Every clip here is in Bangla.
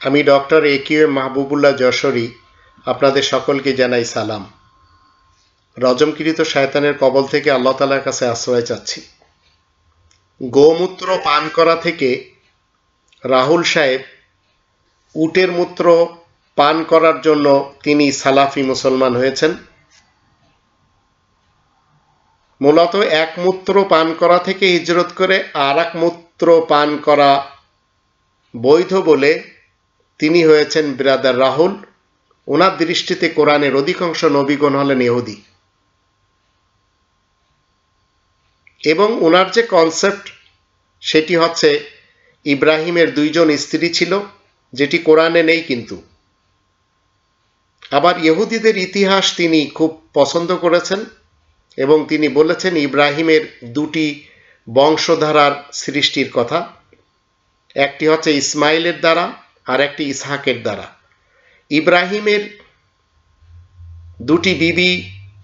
আমি doctor A Q M Mahbubullah Jashori, আপনাদের সকলকে জানাই সালাম। রজমকৃত শায়তানের কবল থেকে আল্লাহ তালার কাছে আশ্রয় চাচ্ছি। গোমূত্র পান করা থেকে রাহুল সাহেব উটের মূত্র পান করার জন্য তিনি সালাফি মুসলমান হয়েছেন। মূলত এক মূত্র পান করা থেকে হিজরত করে আর এক মূত্র পান করা বৈধ বলে তিনি হয়েছেন ব্রাদার রাহুল। ওনার দৃষ্টিতে কোরআনের অধিকাংশ নবীগণ হলেন ইহুদি। এবং ওনার যে কনসেপ্ট সেটি হচ্ছে ইব্রাহিমের দুইজন স্ত্রী ছিল, যেটি কোরআনে নেই কিন্তু। আবার ইহুদিদের ইতিহাস তিনি খুব পছন্দ করেছেন এবং তিনি বলেছেন ইব্রাহিমের দুটি বংশধারার সৃষ্টির কথা। একটি হচ্ছে ইসমাইলের দ্বারা আর একটি ইসহাকের দ্বারা। ইব্রাহিমের দুটি বিবি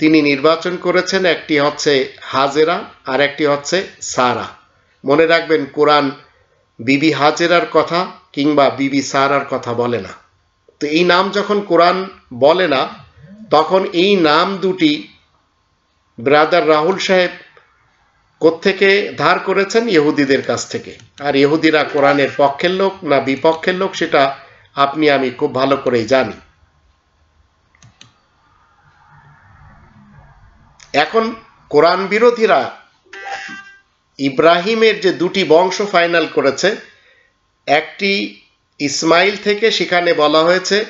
তিনি নির্বাচন করেছেন, একটি হচ্ছে হাজেরা আর একটি হচ্ছে সারা। মনে রাখবেন, কোরআন বিবি হাজেরার কথা কিংবা বিবি সারার কথা বলে না। তো এই নাম যখন কোরআন বলে না, তখন এই নাম দুটি ব্রাদার রাহুল সাহেব কোত্থেকে ধার করেছেন ইহুদিদের কাছ থেকে? আর ইহুদিরা কোরআনের পক্ষের লোক না বিপক্ষের লোক সেটা আপনি, আমি খুব ভালো করেই জানি। এখন কোরআন বিরোধীরা ইব্রাহিমের যে দুটি বংশ ফাইনাল করেছে, একটি ইসমাইল থেকে সেখানে বলা হয়েছে,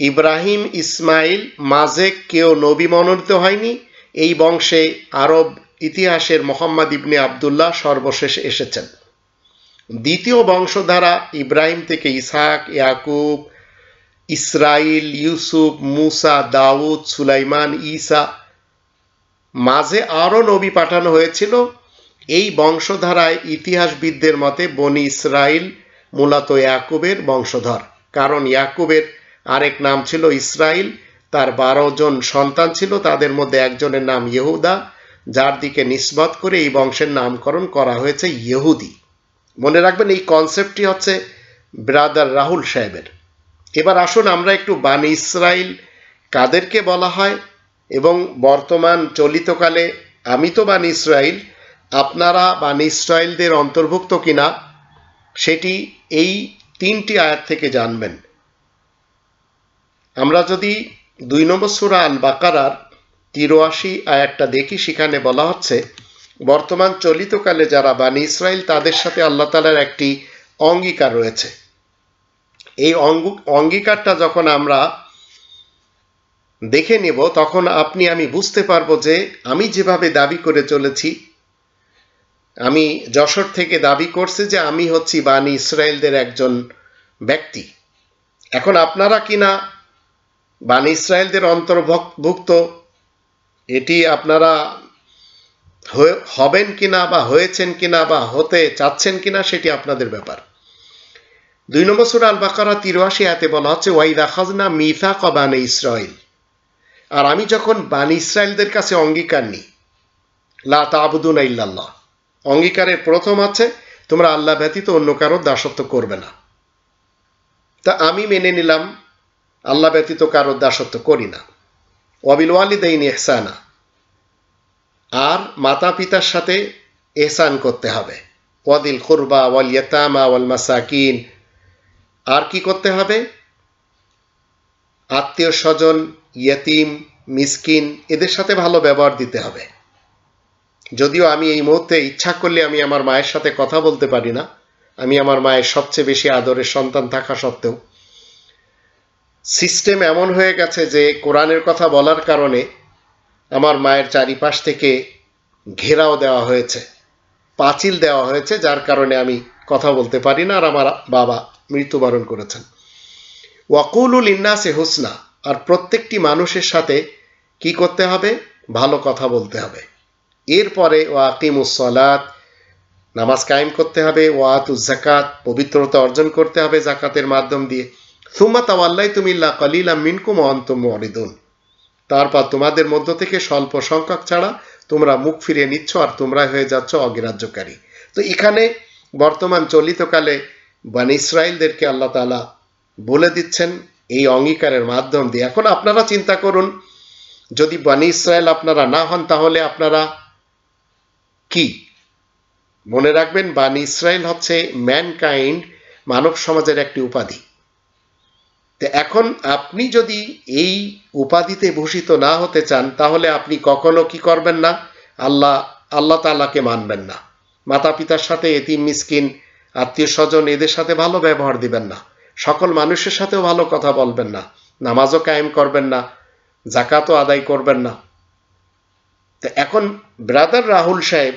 ইব্রাহিম, ইসমাইল মাঝে কেউ নবী মনোনীত হয়নি, এই বংশে আরব ইতিহাসের মোহাম্মদ ইবনে আবদুল্লাহ সর্বশেষ এসেছেন। দ্বিতীয় বংশধারা ইব্রাহিম থেকে ইসাক ইয়াকুব, ইসরাইল, ইউসুফ, মুসা, দাউদ, সুলাইমান, ঈসা মাঝে আরও নবী পাঠানো হয়েছিল। এই বংশধারায় ইতিহাসবিদদের মতে বনি ইসরাইল মূলত ইয়াকুবের বংশধর। কারণ ইয়াকুবের আরেক নাম ছিল ইসরাইল, তার বারো জন সন্তান ছিল, তাদের মধ্যে একজনের নাম ইহুদা যার দিকে নিষ্পত করে এই বংশের নামকরণ করা হয়েছে ইহুদি। মনে রাখবেন এই কনসেপ্টটি হচ্ছে ব্রাদার রাহুল সাহেবের। এবার আসুন আমরা একটু বানি ইসরাইল কাদেরকে বলা হয় এবং বর্তমান চলিতকালে আমি তো বানি ইসরাইল, আপনারা বানি ইসরায়েলদের অন্তর্ভুক্ত কিনা সেটি এই তিনটি আয়াত থেকে জানবেন। আমরা যদি দুই নম্বর সুরা আল বাকারার তিরোয়াশি আয়াতটা দেখি, সেখানে বলা হচ্ছে, বর্তমান চলিতকালে যারা বানি ইসরায়েল তাদের সাথে আল্লাহ তালার একটি অঙ্গীকার রয়েছে। এই অঙ্গীকারটা যখন আমরা দেখে নেব, তখন আপনি, আমি বুঝতে পারব যে আমি যেভাবে দাবি করে চলেছি, আমি যশোর থেকে দাবি করছি যে আমি হচ্ছি বানি ইসরায়েলদের একজন ব্যক্তি। এখন আপনারা কিনা বানি ইসরায়েলদের অন্তর্ভুক্ত এটি আপনারা হবেন কিনা বা হয়েছেন কিনা বা হতে চাচ্ছেন কিনা সেটি আপনাদের ব্যাপার। দুই নম্বর সুর আল বাকারা তিরুয়াশি হাতে বলা হচ্ছে ওয়াইদা খাজনা মিথা কবানে ইসরায়েল আর আমি যখন বানি ইসরায়েলদের কাছে অঙ্গীকার নিই, লা তাবুদুন ইল্লাল্লাহ। অঙ্গীকারের প্রথম আছে, তোমরা আল্লাহ ব্যতীত অন্য কারও দাসত্ব করবে না। তা আমি মেনে নিলাম, আল্লাহ ব্যতীত কারোর দাসত্ব করি না। ওয়াবিল ওয়ালিদাইন এহসানা আর মাতা পিতার সাথে এহসান করতে হবে। ওয়াদিল খুরবা ওয়াল ইয়াতামা, ওয়াল মাসাকিন। আর কি করতে হবে? আত্মীয় স্বজন, ইয়তিম, মিসকিন, এদের সাথে ভালো ব্যবহার দিতে হবে। যদিও আমি এই মুহূর্তে ইচ্ছা করলে আমি আমার মায়ের সাথে কথা বলতে পারি না। আমি আমার মায়ের সবচেয়ে বেশি আদরের সন্তান থাকা সত্ত্বেও। সিস্টেম এমন হয়ে গেছে যে কোরআনের কথা বলার কারণে আমার মায়ের চারিপাশ থেকে ঘেরাও দেওয়া হয়েছে, পাঁচিল দেওয়া হয়েছে, যার কারণে আমি কথা বলতে পারি না আর আমার বাবা মৃত্যুবরণ করেছেন। ওয়াকুলুল ইন্নাসে হুসনা, আর প্রত্যেকটি মানুষের সাথে কি করতে হবে? ভালো কথা বলতে হবে। এরপরে ওয়াকিমুসলাত নামাজ কায়েম করতে হবে ওয়াতুজ জাকাত পবিত্রতা অর্জন করতে হবে জাকাতের মাধ্যম দিয়ে। সুম্মা তাওয়াল্লাই তুমিল্লা কলিলা মিনকুম অন্তম অরিদুন তারপর তোমাদের মধ্য থেকে স্বল্প সংখ্যক ছাড়া তোমরা মুখ ফিরিয়ে নিচ্ছ আর তোমরা হয়ে যাচ্ছ অগ্রাহ্যকারী। তো এখানে বর্তমান চলিতকালে বানি ইসরায়েলদেরকে আল্লাহ তালা বলে দিচ্ছেন এই অঙ্গীকারের মাধ্যম দিয়ে। এখন আপনারা চিন্তা করুন, যদি বানি ইসরায়েল আপনারা না হন, তাহলে আপনারা কি? মনে রাখবেন, বানি ইসরায়েল হচ্ছে ম্যানকাইন্ড মানব সমাজের একটি উপাধি। তো এখন আপনি যদি এই উপাধিতে ভূষিত না হতে চান, তাহলে আপনি কখনো কি করবেন না? আল্লাহ আল্লাহ তালাকে মানবেন না। মাতা পিতার সাথে এতিম, মিসকিন আত্মীয় স্বজন এদের সাথে ভালো ব্যবহার দিবেন না। সকল মানুষের সাথেও ভালো কথা বলবেন না। নামাজও কায়েম করবেন না। জাকাতও আদায় করবেন না। তো এখন ব্রাদার রাহুল সাহেব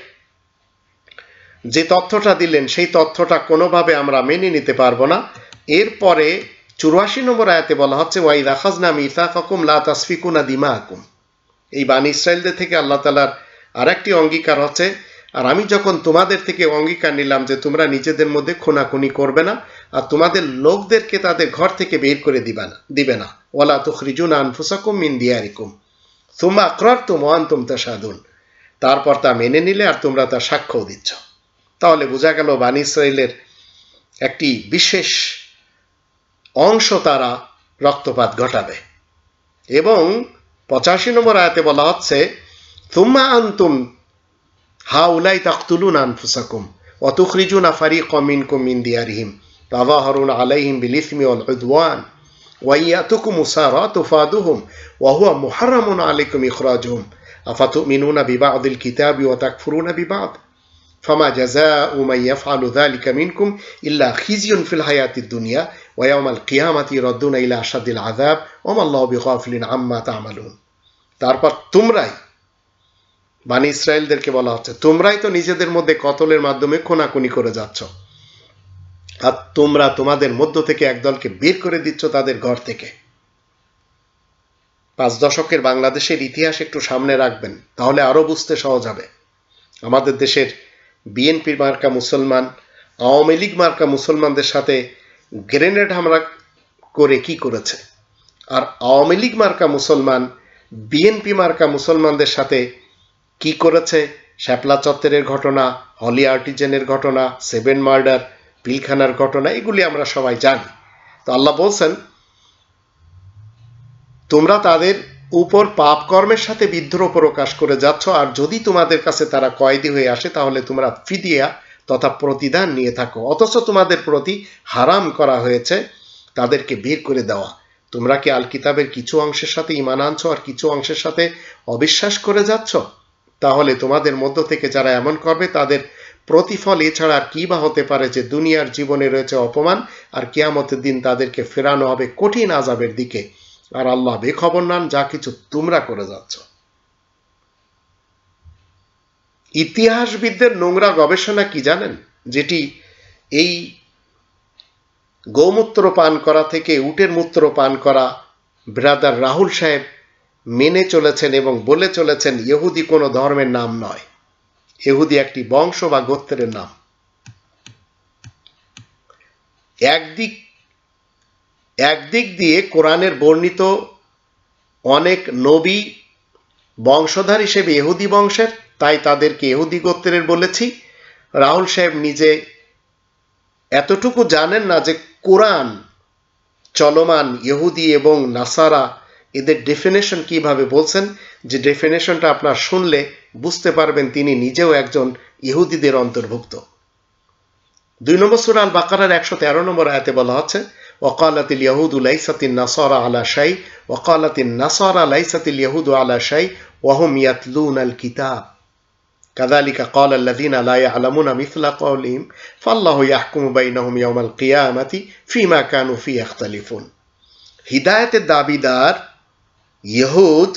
যে তথ্যটা দিলেন, সেই তথ্যটা কোনোভাবে আমরা মেনে নিতে পারব না। এরপরে চুরাশি নম্বর আয়াতে বলা হচ্ছে ওয়াই রাখাজ নাম ইফা ককুম লা তাসফিকুনা দিমা আকুম এই বানি ইসরায়েলদের থেকে আল্লাহ তালার আর একটি অঙ্গীকার হচ্ছে, আর আমি যখন তোমাদের থেকে অঙ্গীকার নিলাম যে তোমরা নিজেদের মধ্যে খুনাখুনি করবে না, আর তোমাদের লোকদেরকে তাদের ঘর থেকে বের করে দিবে না দিবে না। ওলা তুখরিজুন আনফুসাকুম মিন দিয়ারিকুম। তুমা আকরার তুম আন্তুম তা সাধুন তারপর তা মেনে নিলে আর তোমরা তা সাক্ষ্যও দিচ্ছ। তাহলে বোঝা গেল বানি ইসরায়েলের একটি বিশেষ অংশ তারা রক্তপাত ঘটাবে এবং পঁচাশি নম্বর আয়াতে বলা হচ্ছে তুম্মা আন্তুম হা উলাই তাকতুলুন আনফুসাকুম অতুখরিজুন আফারি কমিন কুমিন দিয়ারিহিম তাজাহরুন আলাইহিম বিলিসমি ওয়াল উদওয়ান ওয়াইয়াতুকুম উসারা তুফাদুহুম ওয়াহুয়া মুহাররামুন আলাইকুম ইখরাজুহুম আফাতুমিনুনা বিবাদিল কিতাবি ওয়া তাকফুরুনা বিবাদ فما جزاء من يفعل ذلك منكم إلا خزي في الحياة الدنيا তারপর তোমরাই ইসরায়েলদেরকে বলা হচ্ছে, তোমরাই তো নিজেদের মধ্যে কতলের মাধ্যমে করে যাচ্ছ। আর তোমরা তোমাদের মধ্য থেকে একদলকে বের করে দিচ্ছ তাদের ঘর থেকে। পাঁচ দশকের বাংলাদেশের ইতিহাস একটু সামনে রাখবেন, তাহলে আরও বুঝতে সহজ হবে। আমাদের দেশের বিএনপির মার্কা মুসলমান, আওয়ামী লীগ মার্কা মুসলমানদের সাথে গ্রেনেড হামলা করে কি করেছে? আর আওয়ামী লীগ মার্কা মুসলমান, বিএনপি মার্কা মুসলমানদের সাথে কি করেছে? শ্যাপলা চত্বরের ঘটনা, হলি আর্টিজেনের ঘটনা, সেভেন মার্ডার, পিলখানার ঘটনা, এগুলি আমরা সবাই জানি। তো আল্লাহ বলছেন, তোমরা তাদের উপর পাপ কর্মের সাথে বিদ্রোহ প্রকাশ করে যাচ্ছ, আর যদি তোমাদের কাছে তারা কয়েদি হয়ে আসে, তাহলে তোমরা ফিদিয়া তথা প্রতিদান নিয়ে থাকো। অথচ তোমাদের প্রতি হারাম করা হয়েছে, তাদেরকে বের করে দেওয়া। তোমরা কি আল কিতাবের কিছু অংশের সাথে ইমান আনছো আর কিছু অংশের সাথে অবিশ্বাস করে যাচ্ছ? তাহলে তোমাদের মধ্য থেকে যারা এমন করবে, তাদের প্রতিফল এছাড়া আর কি বা হতে পারে যে দুনিয়ার জীবনে রয়েছে অপমান আর কিয়ামতের দিন তাদেরকে ফেরানো হবে কঠিন আজাবের দিকে। আর আল্লাহ বেখবর নান, যা কিছু তোমরা করে যাচ্ছ। ইতিহাসবিদদের নোংরা গবেষণা কি জানেন? যেটি এই গৌমূত্র পান করা থেকে উটের মূত্র পান করা ব্রাদার রাহুল সাহেব মেনে চলেছেন এবং বলে চলেছেন, ইহুদি কোনো ধর্মের নাম নয়। ইহুদি একটি বংশ বা গোত্রের নাম। একদিক একদিক দিয়ে কোরআনের বর্ণিত অনেক নবী বংশধার হিসেবে ইহুদি বংশের তাই তাদেরকে এহুদি গোত্রের বলেছি। রাহুল সাহেব নিজে এতটুকু জানেন না যে কোরআন চলমান ইহুদি এবং নাসারা এদের ডেফিনেশন কীভাবে বলছেন, যে ডেফিনেশনটা আপনার শুনলে বুঝতে পারবেন তিনি নিজেও একজন ইহুদিদের অন্তর্ভুক্ত। দুই নম্বর সুরাল বাকারার একশো তেরো নম্বর আয়াতে বলা হচ্ছে, ওকালাতিল ইয়াহুদু লাইসাতিন নাসারা আলা শাই, ওকালাতিন নাসারা লাইসাতিল ইয়াহুদু আলা শাই, ওয়াহুম ইয়াতলুন আল কিতাব। كذلك قال الذين لا يعلمون مثل قولهم فالله يحكم بينهم يوم القيامة فيما كانوا فيه يختلفون هداية الدابدار ইহুদ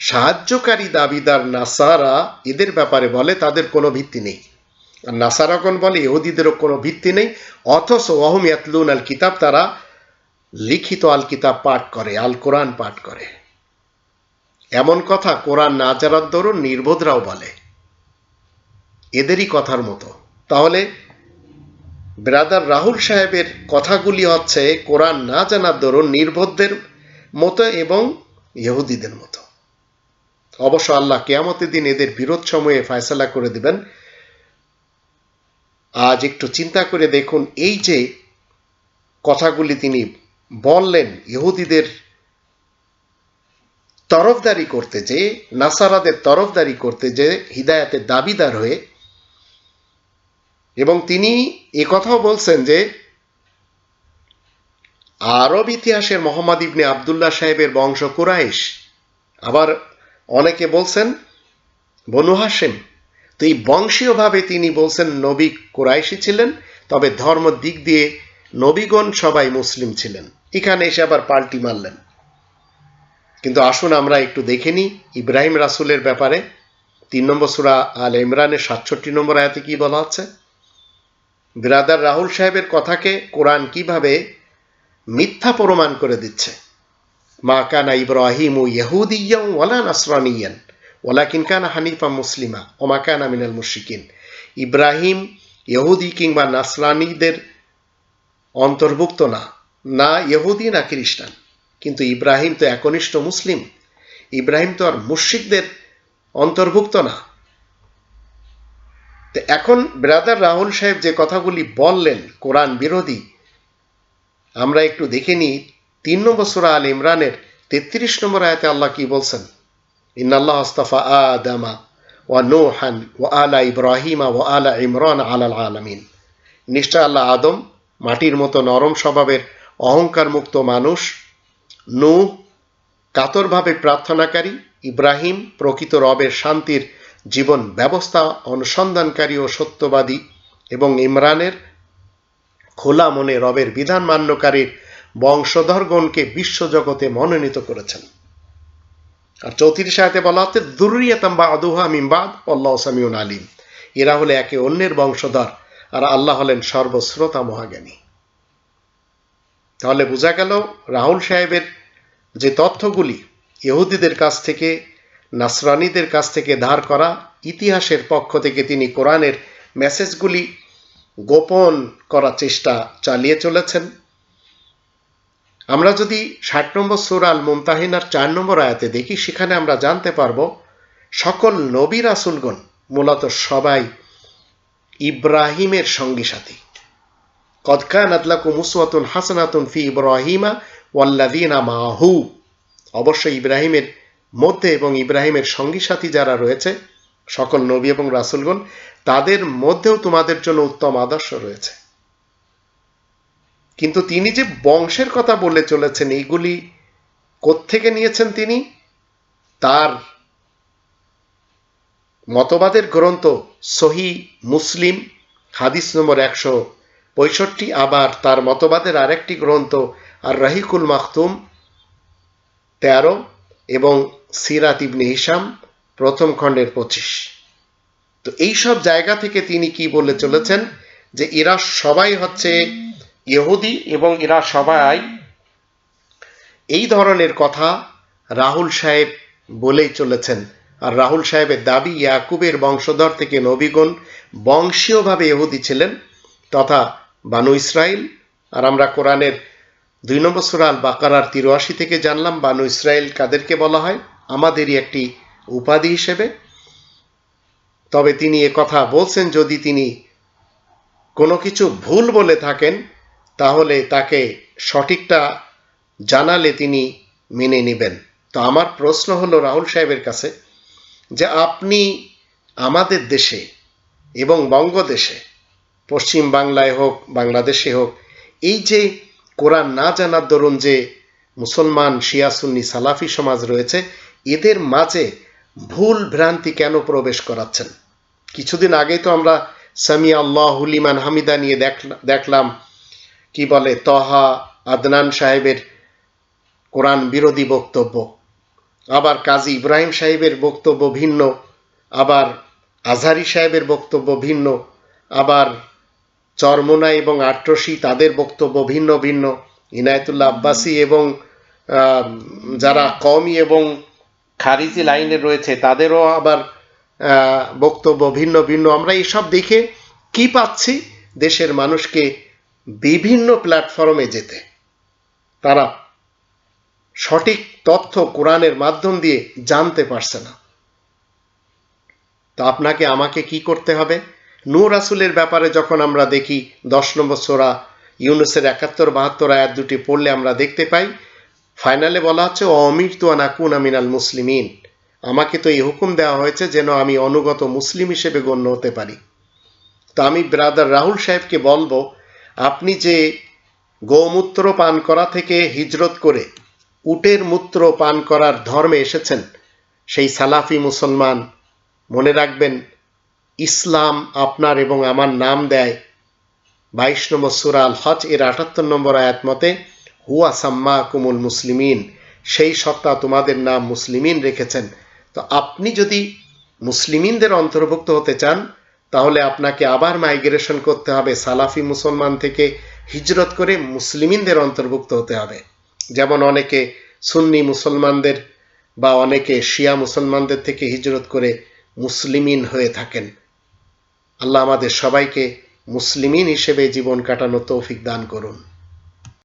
সাহায্যকারী দাবিদার নাসারা এদের ব্যাপারে বলে তাদের কোনো ভিত্তি নেই আর নাসারাগণ বলে ইহুদিদেরও কোনো ভিত্তি নেই অথচ ওহম ইয়াতলুন আল কিতাব তারা লিখিত আল কিতাব পাঠ করে আল কোরআন পাঠ করে এমন কথা কোরআন না জানার দরুন নির্বোধরাও বলে এদেরই কথার মতো। তাহলে ব্রাদার রাহুল সাহেবের কথাগুলি হচ্ছে কোরআন না জানার দরুন নির্বোধদের মতো এবং ইহুদিদের মতো। অবশ্য আল্লাহ কেয়ামতের দিন এদের বিরোধ সময়ে ফয়সলা করে দিবেন। আজ একটু চিন্তা করে দেখুন, এই যে কথাগুলি তিনি বললেন ইহুদিদের তরফদারি করতে যে, নাসারাদের তরফদারি করতে যে, হিদায়াতের দাবিদার হয়ে এবং তিনি কথাও বলছেন যে, আরব ইতিহাসের মোহাম্মদ ইবনে আবদুল্লাহ সাহেবের বংশ কুরাইশ। আবার অনেকে বলছেন, বনু হাসেম তো এই বংশীয়ভাবে তিনি বলছেন, নবী কুরাইশি ছিলেন, তবে ধর্ম দিক দিয়ে নবীগণ সবাই মুসলিম ছিলেন। এখানে এসে আবার পাল্টি মারলেন। কিন্তু আসুন আমরা একটু দেখে নিই ইব্রাহিম রাসুলের ব্যাপারে। তিন নম্বর সুরা আল ইমরানের সাতষট্টি নম্বর আয়াতে কি বলা হচ্ছে বিরাদার রাহুল সাহেবের কথাকে কোরআন কীভাবে মিথ্যা প্রমাণ করে দিচ্ছে? মা কানা ইব্রাহিম ও ইহুদিয়াম ওয়ালা নাসরানিয়ান, ওয়ালাকিন কানা হানিফা মুসলিমা ওমা কানা মিনাল মুশিকিন ইব্রাহিম ইহুদি কিংবা নাসরানিদের অন্তর্ভুক্ত না না ইহুদি না খ্রিস্টান। কিন্তু ইব্রাহিম তো একনিষ্ঠ মুসলিম। ইব্রাহিম তো আর মুশিকদের অন্তর্ভুক্ত না। তো এখন ব্রাদার রাহুল সাহেব যে কথাগুলি বললেন কোরআন বিরোধী, আমরা একটু দেখে নিই। তিন নম্বর সুরা আল ইমরানের তেত্রিশ নম্বর আয়তে আল্লাহ কি বলছেন? ইন্নাল্লাহ আস্তাফা আদামা ওয়া নোহান ও আলা ইব্রাহিমা ও আলা ইমরান আলাল আলামিন। নিশ্চয় আল্লাহ আদম মাটির মতো নরম স্বভাবের অহংকার মুক্ত মানুষ। নূ কাতরভাবে প্রার্থনাকারী। ইব্রাহিম প্রকৃত রবের শান্তির জীবন ব্যবস্থা, অনুসন্ধানকারী ও সত্যবাদী এবং ইমরানের খোলা মনে রবের বিধান মান্যকারীর বংশধরগণকে বিশ্বজগতে মনোনীত করেছেন। আর চৌত্রিশ আয়তে বলা হচ্ছে দুরিয়াতাম বা আদুহা মিমবাদ আল্লাহ সামিউন আলিম। এরা হলে একে অন্যের বংশধর, আর আল্লাহ হলেন সর্বশ্রোতা মহাজ্ঞানী। তাহলে বোঝা গেল রাহুল সাহেবের যে তথ্যগুলি ইহুদিদের কাছ থেকে নাসরানিদের কাছ থেকে ধার করা ইতিহাসের পক্ষ থেকে তিনি কোরআনের মেসেজগুলি গোপন করার চেষ্টা চালিয়ে চলেছেন। আমরা যদি ষাট নম্বর সুরাল মুমতাহিনার চার নম্বর আয়াতে দেখি, সেখানে আমরা জানতে পারব, সকল নবী রাসুলগণ, মূলত সবাই ইব্রাহিমের সঙ্গী সাথী। কদকান আদলাকু মুসওয়াতুন হাসানাতুন ফি ইব্রাহিমা ওয়াল্লাদিনা মাহু। অবশ্যই ইব্রাহিমের মধ্যে এবং ইব্রাহিমের সঙ্গী সাথী যারা রয়েছে, সকল নবী এবং রাসুলগণ, তাদের মধ্যেও তোমাদের জন্য উত্তম আদর্শ রয়েছে। কিন্তু তিনি যে বংশের কথা বলে চলেছেন, এইগুলি কোত্থেকে নিয়েছেন তিনি? তার মতবাদের গ্রন্থ সহি মুসলিম, হাদিস নম্বর একশো পঁয়ষট্টি, আবার তার মতবাদের আরেকটি গ্রন্থ আর রাহিকুল মাখতুম তেরো এবং সিরাত ইবনে হিসাম প্রথম খণ্ডের পঁচিশ। তো এই সব জায়গা থেকে তিনি কি বলে চলেছেন? যে এরা সবাই হচ্ছে ইহুদি এবং এরা সবাই এই ধরনের কথা রাহুল সাহেব বলেই চলেছেন। আর রাহুল সাহেবের দাবি ইয়াকুবের বংশধর থেকে নবীগণ বংশীয়ভাবে ইহুদি ছিলেন তথা বানু ইসরায়েল আর আমরা কোরআনের দুই নম্বর সুরাল বাকারার তিরাশি থেকে জানলাম বানু ইসরায়েল কাদেরকে বলা হয়? আমাদেরই একটি উপাধি হিসেবে। তবে তিনি কথা বলছেন, যদি তিনি কোনো কিছু ভুল বলে থাকেন, তাহলে তাকে সঠিকটা জানালে তিনি মেনে নেবেন। তো আমার প্রশ্ন হলো রাহুল সাহেবের কাছে যে আপনি আমাদের দেশে এবং বঙ্গদেশে, পশ্চিম বাংলায় হোক, বাংলাদেশে হোক, এই যে কোরআন না জানার দরুন যে মুসলমান শিয়াসুন্নি সালাফি সমাজ রয়েছে, এদের মাঝে ভুল ভ্রান্তি কেন প্রবেশ করাচ্ছেন? কিছুদিন আগেই তো আমরা সামিয়া আল্লাহুলিমান হামিদা নিয়ে দেখলাম, কি বলে, তহা আদনান সাহেবের কোরআন বিরোধী বক্তব্য। আবার কাজী ইব্রাহিম সাহেবের বক্তব্য ভিন্ন, আবার আজহারি সাহেবের বক্তব্য ভিন্ন, আবার চরমোনা এবং আট্রসি তাদের বক্তব্য ভিন্ন ভিন্ন। ইনায়তুল্লাহ আব্বাসি এবং যারা কমই এবং খারিজি লাইনে রয়েছে তাদেরও আবার বক্তব্য ভিন্ন ভিন্ন। আমরা এইসব দেখে কি পাচ্ছি? দেশের মানুষকে বিভিন্ন প্ল্যাটফর্মে যেতে। তারা সঠিক তথ্য কোরআনের মাধ্যম দিয়ে জানতে পারছে না। তো আপনাকে, আমাকে কি করতে হবে? নূর রাসুলের ব্যাপারে যখন আমরা দেখি, দশ নম্বর সোরা ইউনুসের একাত্তর, বাহাত্তর আয়াত দুটি পড়লে আমরা দেখতে পাই, ফাইনালে বলা হচ্ছে অমির তু আনাকুন আমিনাল মুসলিমিন। আমাকে তো এই হুকুম দেওয়া হয়েছে যেন আমি অনুগত মুসলিম হিসেবে গণ্য হতে পারি। তো আমি ব্রাদার রাহুল সাহেবকে বলব, আপনি যে গোমূত্র পান করা থেকে হিজরত করে উটের মূত্র পান করার ধর্মে এসেছেন, সেই সালাফি মুসলমান, মনে রাখবেন ইসলাম আপনার এবং আমার নাম দেয়। বাইশ নম্বর সুরা আল হজ এর আটাত্তর নম্বর আয়াত মতে, হুয়া সাম্মা কুমুল মুসলিমিন, সেই সত্তা তোমাদের নাম মুসলিমিন রেখেছেন। তো আপনি যদি মুসলিমিনদের অন্তর্ভুক্ত হতে চান, তাহলে আপনাকে আবার মাইগ্রেশন করতে হবে, সালাফি মুসলমান থেকে হিজরত করে মুসলিমিনদের অন্তর্ভুক্ত হতে হবে। যেমন অনেকে সুন্নি মুসলমানদের বা অনেকে শিয়া মুসলমানদের থেকে হিজরত করে মুসলিমিন হয়ে থাকেন। আল্লাহ আমাদের সবাইকে মুসলিমিন হিসেবে জীবন কাটানো তৌফিক দান করুন।